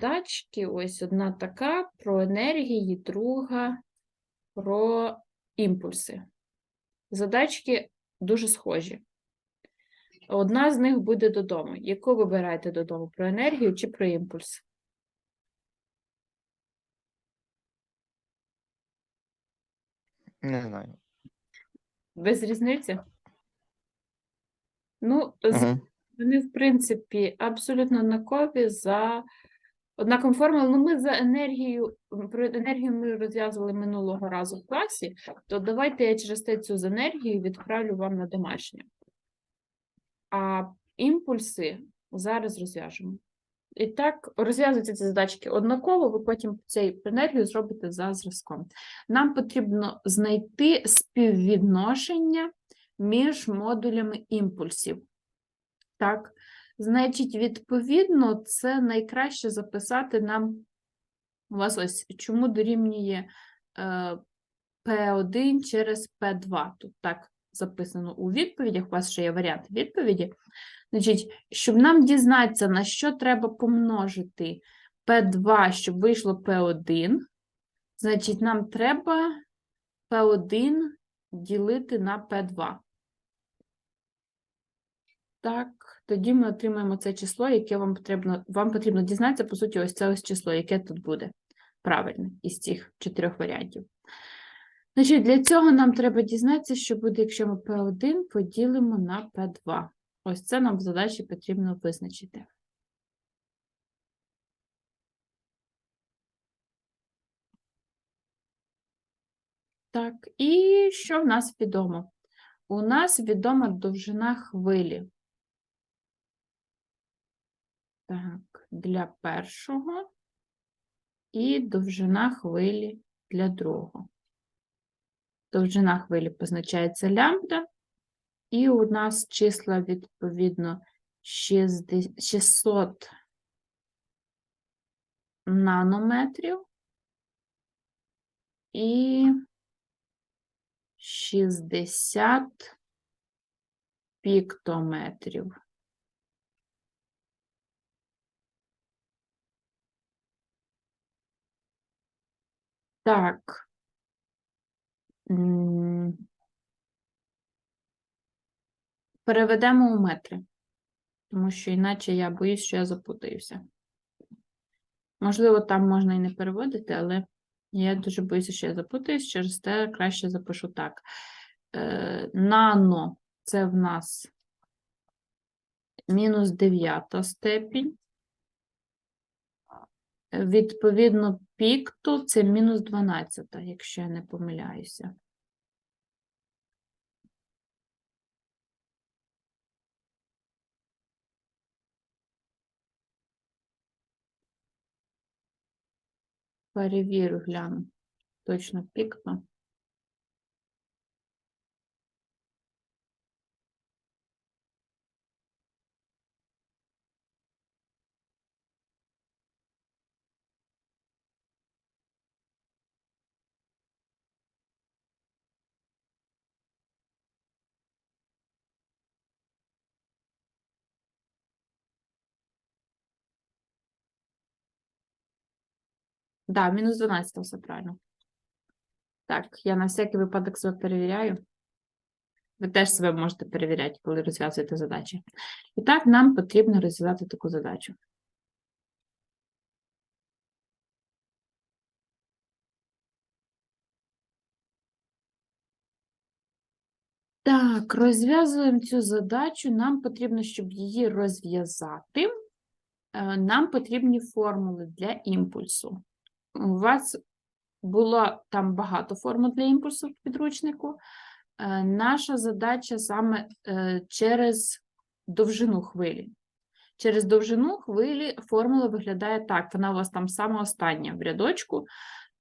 задачки. Ось одна така про енергії, друга про імпульси. Задачки дуже схожі. Одна з них буде додому. Яку вибираєте додому? Про енергію чи про імпульс? Не знаю. Без різниці? Ну, Угу. вони, в принципі, абсолютно однакові за однакову формулу. Ну, ми за енергію, про енергію ми розв'язували минулого разу в класі, то давайте я через те цю з енергією відправлю вам на домашнє. А імпульси зараз розв'яжемо. І так, розв'язуються ці задачки однаково, ви потім цю енергію зробите за зразком. Нам потрібно знайти співвідношення між модулями імпульсів. Так, значить, відповідно, це найкраще записати нам. У вас ось чому дорівнює е, P1 через P2. Тут так записано у відповідях. У вас ще є варіант відповіді. Значить, щоб нам дізнатися, на що треба помножити P2, щоб вийшло P1, значить, нам треба P1 ділити на P2. Так, тоді ми отримаємо це число, яке вам потрібно, вам потрібно дізнатися, по суті, ось це ось число, яке тут буде правильне із цих чотирьох варіантів. Значить, для цього нам треба дізнатися, що буде, якщо ми P1 поділимо на P2. Ось це нам в задачі потрібно визначити. Так, і що в нас відомо? У нас відома довжина хвилі. Так, для першого і довжина хвилі для другого. Довжина хвилі позначається лямбда, і у нас числа відповідно 60 600 нанометрів і 60 піктометрів. Так. Переведемо у метри, тому що іначе я боюсь, що я запутаюся. Можливо, там можна і не переводити, але я дуже боюся, що я запутаюсь, через те краще запишу так. Е, нано це в нас мінус 9 степінь. Відповідно, пікту це мінус 12, якщо я не помиляюся. Перевірю, гляну. Точно пікту. Да, мінус 12 все правильно. Так, я на всякий випадок себе перевіряю. Ви теж себе можете перевіряти, коли розв'язуєте задачі. І так, нам потрібно розв'язати таку задачу. Так, розв'язуємо цю задачу. Нам потрібно, щоб її розв'язати, е, нам потрібні формули для імпульсу. У вас було там багато формул для імпульсу в підручнику. Е, Наша задача саме е, через довжину хвилі. Через довжину хвилі формула виглядає так. Вона у вас там саме остання в рядочку.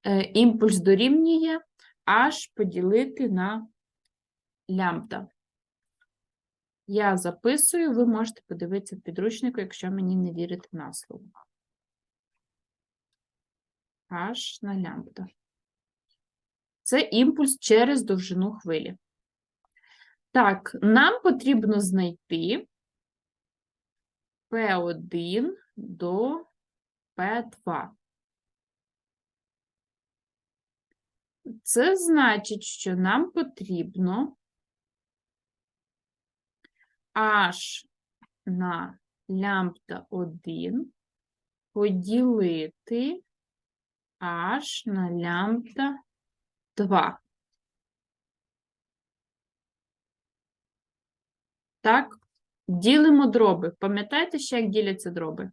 Е, Імпульс дорівнює аж поділити на лямбда. Я записую, ви можете подивитися в підручнику, якщо мені не вірите на слово. Аж на лямбда. Це імпульс через довжину хвилі. Так, нам потрібно знайти P1 до P2. Це значить, що нам потрібно H на лямбда 1 поділити H на лямбда 2. Так, ділимо дроби. Пам'ятаєте ще, як діляться дроби?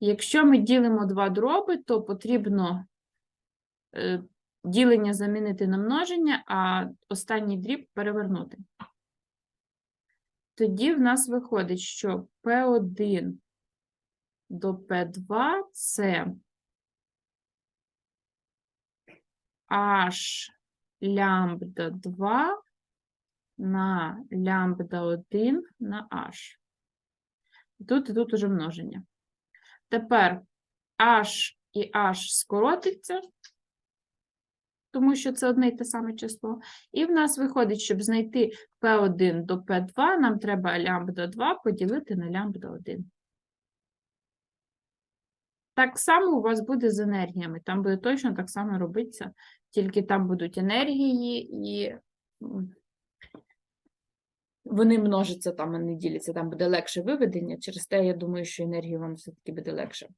Якщо ми ділимо два дроби, то потрібно е, ділення замінити на множення, а останній дріб перевернути. Тоді в нас виходить, що P1 до P2 це H лямбда 2 на лямбда 1 на H. Тут і тут уже множення. Тепер H і H скоротиться, тому що це одне й те саме число. І в нас виходить, щоб знайти P1 до P2, нам треба лямбда 2 поділити на лямбда 1. Так само у вас буде з енергіями. Там буде точно так само робитися, тільки там будуть енергії і вони множаться там, а не діляться, там буде легше виведення. Через те, я думаю, що енергію вам все-таки буде легше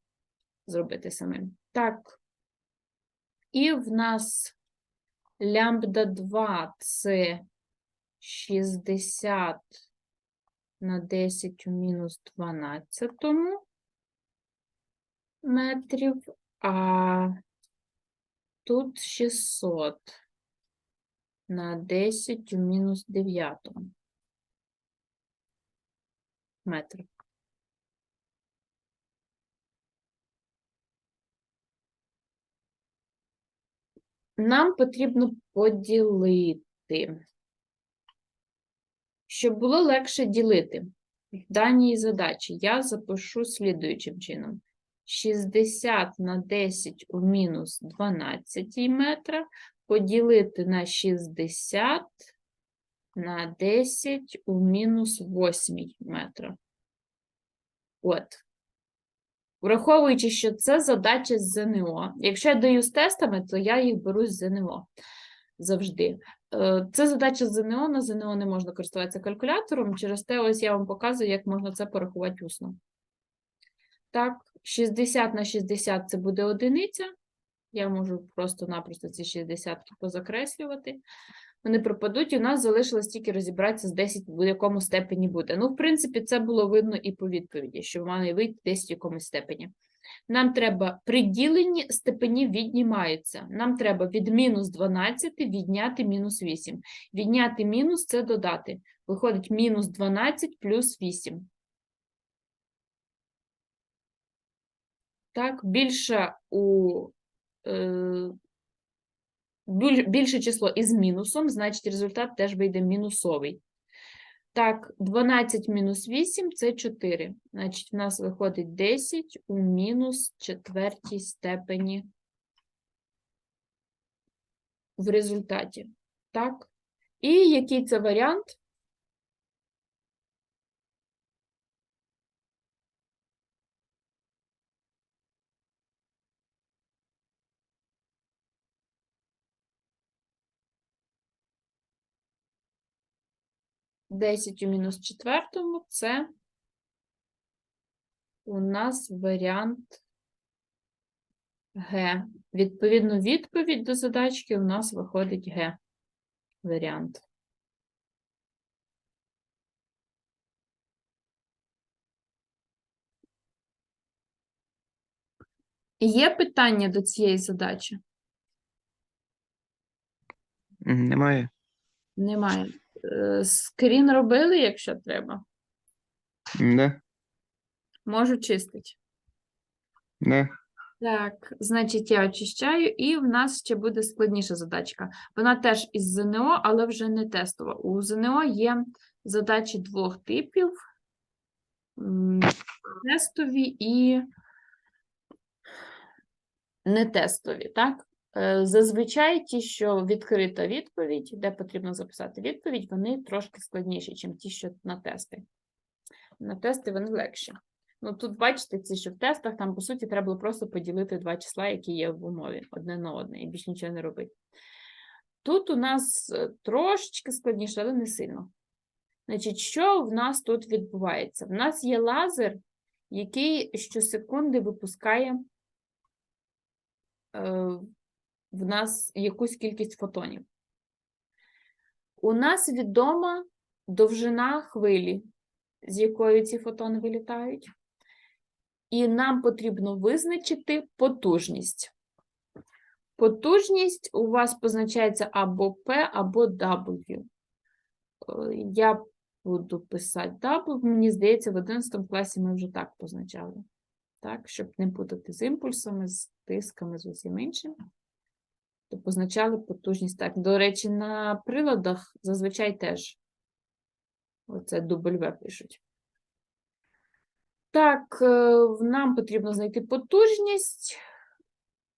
зробити самим. Так. І в нас лямбда 2 це 60 на 10 у мінус 12 метрів, а тут 600 на 10 у мінус 9 метрів. Нам потрібно поділити. Щоб було легше ділити в даній задачі, я запишу слідуючим чином. 60 на 10 у мінус 12 метра поділити на 60 на 10 у мінус 8 метра. От. Враховуючи, що це задача з ЗНО. Якщо я даю з тестами, то я їх беру з ЗНО завжди. Е, Це задача з ЗНО, на ЗНО не можна користуватися калькулятором. Через те ось я вам показую, як можна це порахувати усно. Так, 60 на 60 це буде одиниця. Я можу просто-напросто ці 60 позакреслювати. Вони пропадуть, і у нас залишилось тільки розібратися з 10 в якому степені буде. Ну, в принципі, це було видно і по відповіді, що має вийти 10 в якомусь степені. Нам треба приділені степені віднімаються. Нам треба від мінус 12 відняти мінус 8. Відняти мінус це додати. Виходить мінус 12 плюс 8. Так, більше у е, більше число із мінусом, значить результат теж вийде мінусовий. Так, 12 мінус 8 – це 4. Значить, в нас виходить 10 у мінус четвертій степені в результаті. Так? І який це варіант? Десять у мінус четвертому – це у нас варіант Г. Відповідно, відповідь до задачки у нас виходить Г. Варіант. Є питання до цієї задачі? Немає. Немає. Е, Скрін робили, якщо треба. Не, Можу чистити. не. Так, значить, я очищаю, і в нас ще буде складніша задачка. Вона теж із ЗНО, але вже не тестова. У ЗНО є задачі двох типів: м, тестові і нетестові, так? Е, Зазвичай ті, що відкрита відповідь, де потрібно записати відповідь, вони трошки складніші, ніж ті, що на тести. На тести вони легші. Ну, тут бачите, ці, що в тестах, там, по суті, треба було просто поділити два числа, які є в умові, одне на одне, і більш нічого не робити. Тут у нас е, трошечки складніше, але не сильно. Значить, що в нас тут відбувається? В нас є лазер, який щосекунди випускає е, в нас якусь кількість фотонів. У нас відома довжина хвилі, з якою ці фотони вилітають, і нам потрібно визначити потужність. Потужність у вас позначається або P, або W. Е, Я буду писати W, мені здається, в 11 класі ми вже так позначали. Так, щоб не путати з імпульсами, з тисками, з усім іншим. То позначали потужність так. До речі, на приладах зазвичай теж оце W пишуть. Так, е, нам потрібно знайти потужність,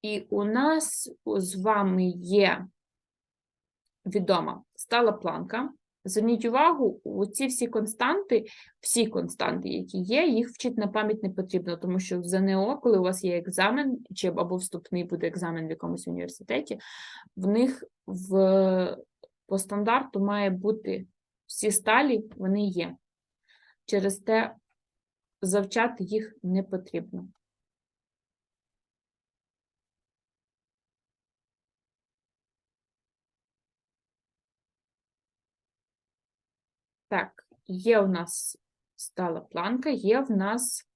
і у нас з вами є відома стала планка. Зверніть увагу, ці всі константи, всі константи, які є, їх вчити на пам'ять не потрібно, тому що в ЗНО, коли у вас є екзамен, чи або вступний буде екзамен в якомусь університеті, в них в, по стандарту має бути всі сталі, вони є. Через те завчати їх не потрібно. Так, є у нас стала планка, є в нас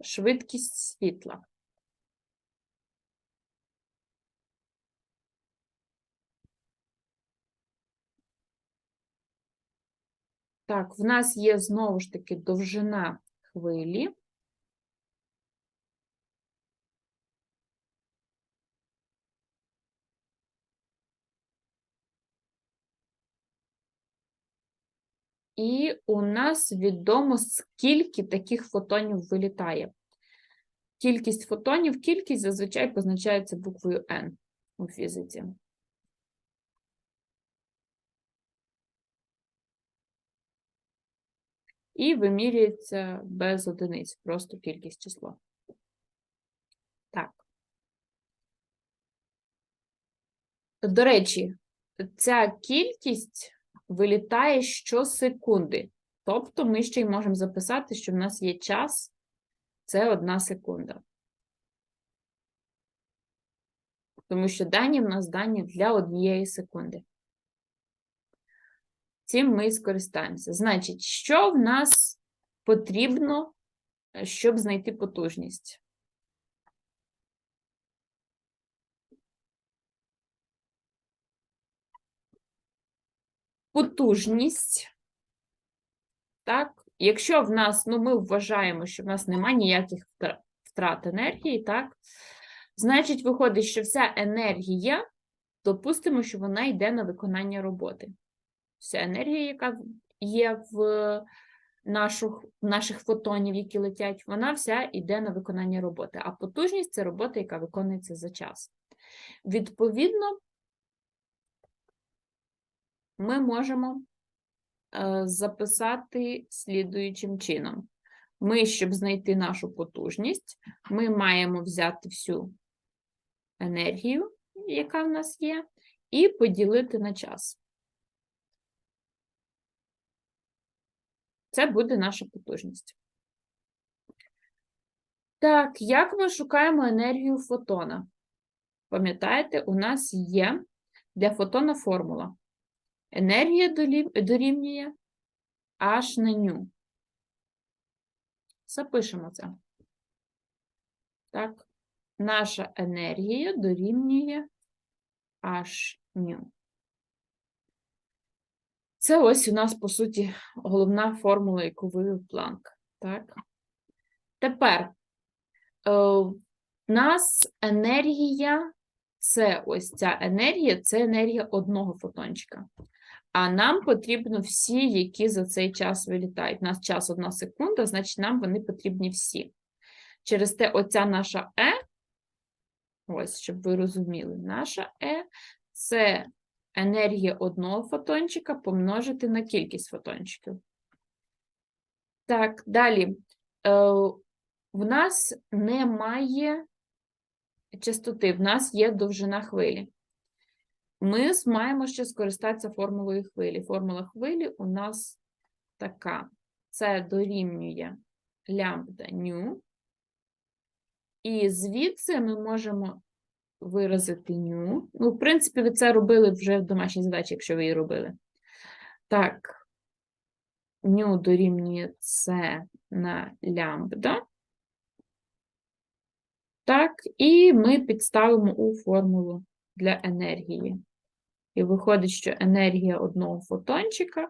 швидкість світла. Так, в нас є знову ж таки довжина хвилі. І у нас відомо, скільки таких фотонів вилітає. Кількість фотонів, кількість зазвичай позначається буквою N у фізиці. І вимірюється без одиниць, просто кількість числа. Так. До речі, ця кількість вилітає щосекунди. Тобто ми ще й можемо записати, що в нас є час, це одна секунда. Тому що дані в нас дані для однієї секунди. Цим ми скористаємося. Значить, що в нас потрібно, щоб знайти потужність? Потужність. Так, якщо в нас, ну, ми вважаємо, що в нас немає ніяких втрат енергії, так, значить, виходить, що вся енергія, допустимо, що вона йде на виконання роботи вся енергія, яка є в нашу, наших фотонів, які летять, вона вся йде на виконання роботи. А потужність це робота, яка виконується за час. Відповідно, ми можемо е, записати слідуючим чином. Ми, щоб знайти нашу потужність, ми маємо взяти всю енергію, яка в нас є, і поділити на час. Це буде наша потужність. Так, як ми шукаємо енергію фотона? Пам'ятаєте, у нас є для фотона формула. Енергія дорівнює H на ню. Запишемо це. Так, наша енергія дорівнює H ню. Це ось у нас, по суті, головна формула, яку вивів Планк. Так? Тепер е, в нас енергія, це ось ця енергія, це енергія одного фотончика. А нам потрібно всі, які за цей час вилітають. У нас час одна секунда, значить, нам вони потрібні всі. Через те, оця наша Е, ось, щоб ви розуміли, наша Е це енергія одного фотончика помножити на кількість фотончиків. Так, далі. Е, В нас немає частоти, в нас є довжина хвилі. Ми маємо ще скористатися формулою хвилі. Формула хвилі у нас така. Це дорівнює лямбда ню. І звідси ми можемо виразити ню. Ну, в принципі, ви це робили вже в домашній задачі, якщо ви її робили. Так, ню дорівнює С на лямбда. Так, і ми підставимо у формулу для енергії. І виходить, що енергія одного фотончика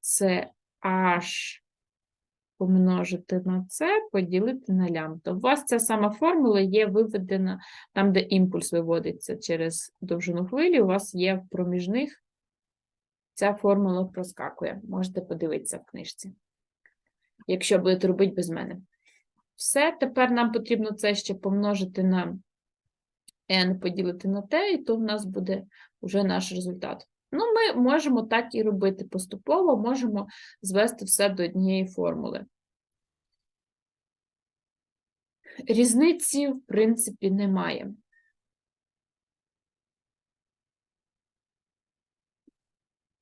це H помножити на це, поділити на лямбда. У вас ця сама формула є виведена там, де імпульс виводиться через довжину хвилі, у вас є в проміжних. Ця формула проскакує. Можете подивитися в книжці, якщо будете робити без мене. Все, тепер нам потрібно це ще помножити на n поділити на t, і то в нас буде вже наш результат. Ну, ми можемо так і робити поступово, можемо звести все до однієї формули. Різниці, в принципі, немає.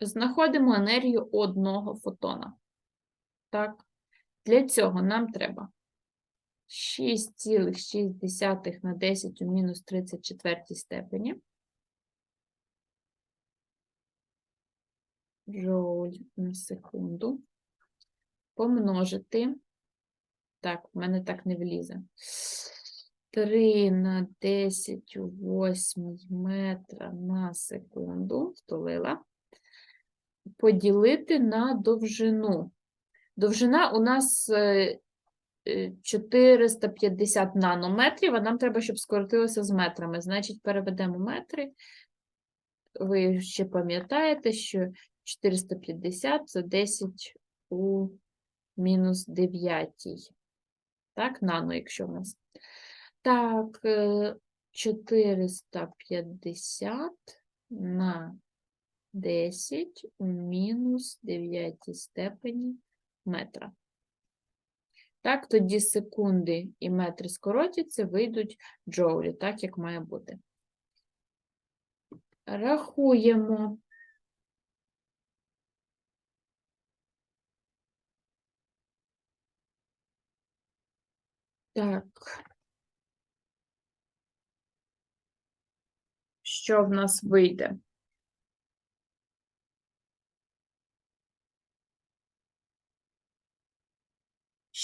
Знаходимо енергію одного фотона. Так, для цього нам треба 6,6 на 10 у мінус 34 степені. Джоуль на секунду. Помножити. Так, в мене так не влізе. 3 на 10 у 8 метра на секунду. Втулила. Поділити на довжину. Довжина у нас е, 450 нанометрів, а нам треба, щоб скоротилося з метрами. Значить, переведемо метри. Ви ще пам'ятаєте, що 450 це 10 у мінус 9. Так, нано, якщо в нас. Так, е, 450 на 10 у мінус 9 степені метра. Так, тоді секунди і метри скоротяться, вийдуть джоулі, так як має бути. Рахуємо. Так. Що в нас вийде?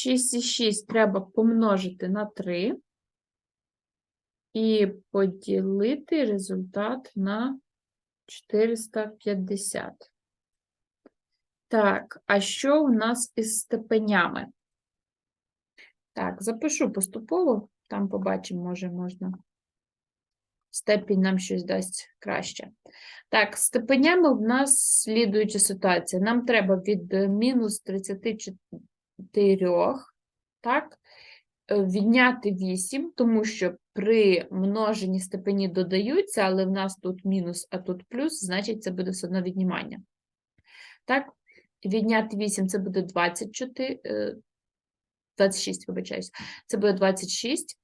Шість і шість треба помножити на 3 і поділити результат на 450. Так, а що у нас із степенями? Так, запишу поступово, там побачимо, може можна. Степінь нам щось дасть краще. Так, степенями в нас слідуюча ситуація. Нам треба від мінус 34, так, е, відняти 8, тому що при множенні степені додаються, але в нас тут мінус, а тут плюс, значить це буде все одно віднімання. Так, відняти 8 це буде 24, е, 26, вибачаюсь, це буде 26.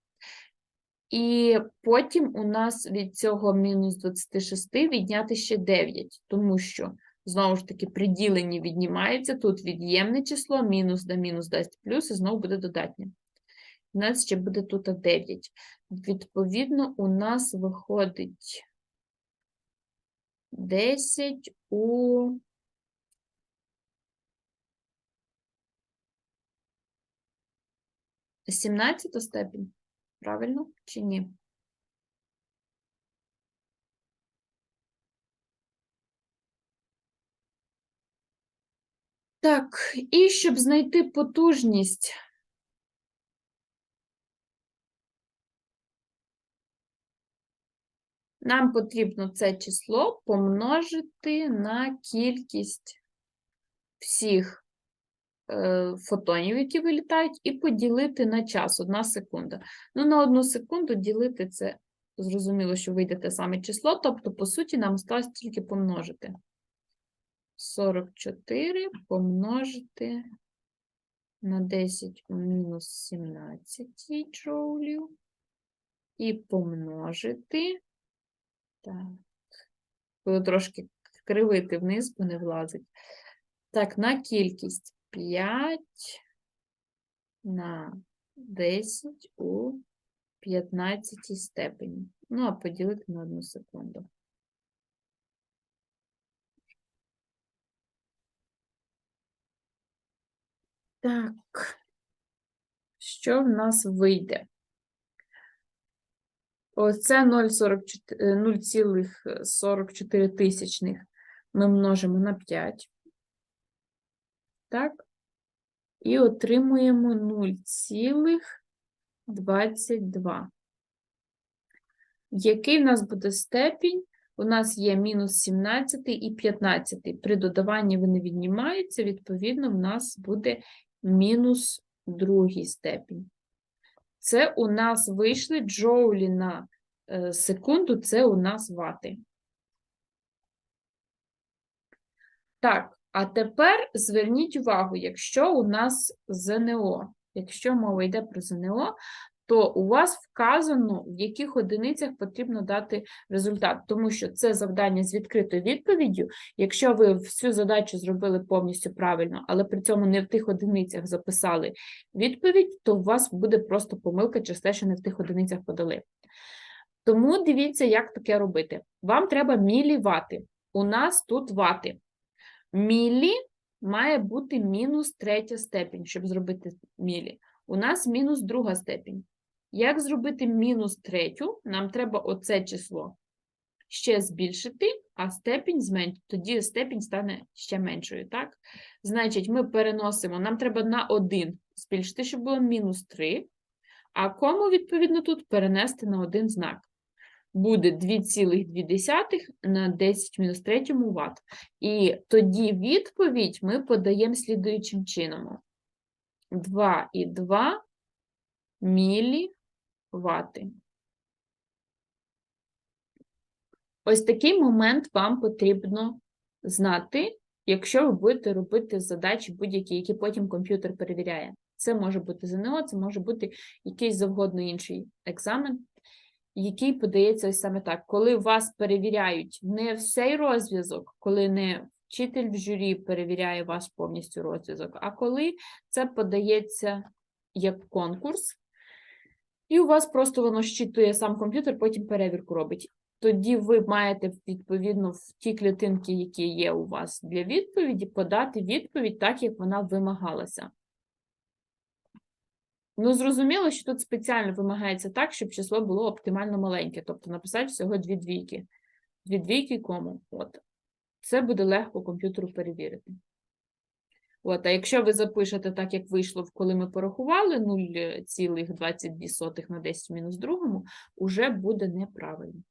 І потім у нас від цього мінус 26 відняти ще 9, тому що, знову ж таки, приділені віднімаються, тут від'ємне число, мінус на мінус дасть плюс, і знову буде додатнє. У нас ще буде тут 9. Відповідно, у нас виходить 10 у 17 степінь. Правильно чи ні? Так, і щоб знайти потужність. Нам потрібно це число помножити на кількість всіх е, фотонів, які вилітають, і поділити на час, одна секунда. Ну, на одну секунду ділити це, зрозуміло, що вийде те саме число, тобто, по суті, нам осталось тільки помножити. 44 помножити на 10 у мінус 17 джоулів і помножити. Так. Буду трошки кривити вниз, бо не влазить. Так, на кількість 5 на 10 у 15 степені. Ну, а поділити на одну секунду. Так, що в нас вийде? Оце 0,44 е, 0,44 тисячних ми множимо на 5. Так? І отримуємо 0,22. Який в нас буде степінь? У нас є мінус 17 і 15. При додаванні вони віднімаються, відповідно, в нас буде мінус другий степінь. Це у нас вийшли джоулі на е, секунду, це у нас вати. Так, а тепер зверніть увагу, якщо у нас ЗНО, якщо мова йде про ЗНО, то у вас вказано, в яких одиницях потрібно дати результат, тому що це завдання з відкритою відповіддю. Якщо ви всю задачу зробили повністю правильно, але при цьому не в тих одиницях записали відповідь, то у вас буде просто помилка через те, що не в тих одиницях подали. Тому дивіться, як таке робити. Вам треба мілівати. У нас тут вати. Мілі має бути мінус третя степінь, щоб зробити мілі. У нас мінус друга степінь. Як зробити мінус третю? Нам треба оце число ще збільшити, а степінь зменшити. Тоді степінь стане ще меншою, так? Значить, ми переносимо, нам треба на 1 збільшити, щоб було мінус 3, а кому, відповідно, тут перенести на один знак. Буде 2,2 на 10 мінус 3 Вт. І тоді відповідь ми подаємо слідуючим чином. 2,2 мілівати. Ось такий момент вам потрібно знати, якщо ви будете робити задачі будь-які, які потім комп'ютер перевіряє. Це може бути ЗНО, це може бути якийсь завгодно інший екзамен, який подається ось саме так. Коли вас перевіряють не всей розв'язок, коли не вчитель в журі перевіряє ваш повністю розв'язок, а коли це подається як конкурс, і у вас просто воно щитує сам комп'ютер, потім перевірку робить. Тоді ви маєте відповідно в ті клітинки, які є у вас для відповіді, подати відповідь так, як вона вимагалася. Ну, зрозуміло, що тут спеціально вимагається так, щоб число було оптимально маленьке, тобто написати всього дві двійки. Дві двійки кому. От. Це буде легко комп'ютеру перевірити. От, а якщо ви запишете так, як вийшло, коли ми порахували 0,22 на 10 мінус другому, уже буде неправильно.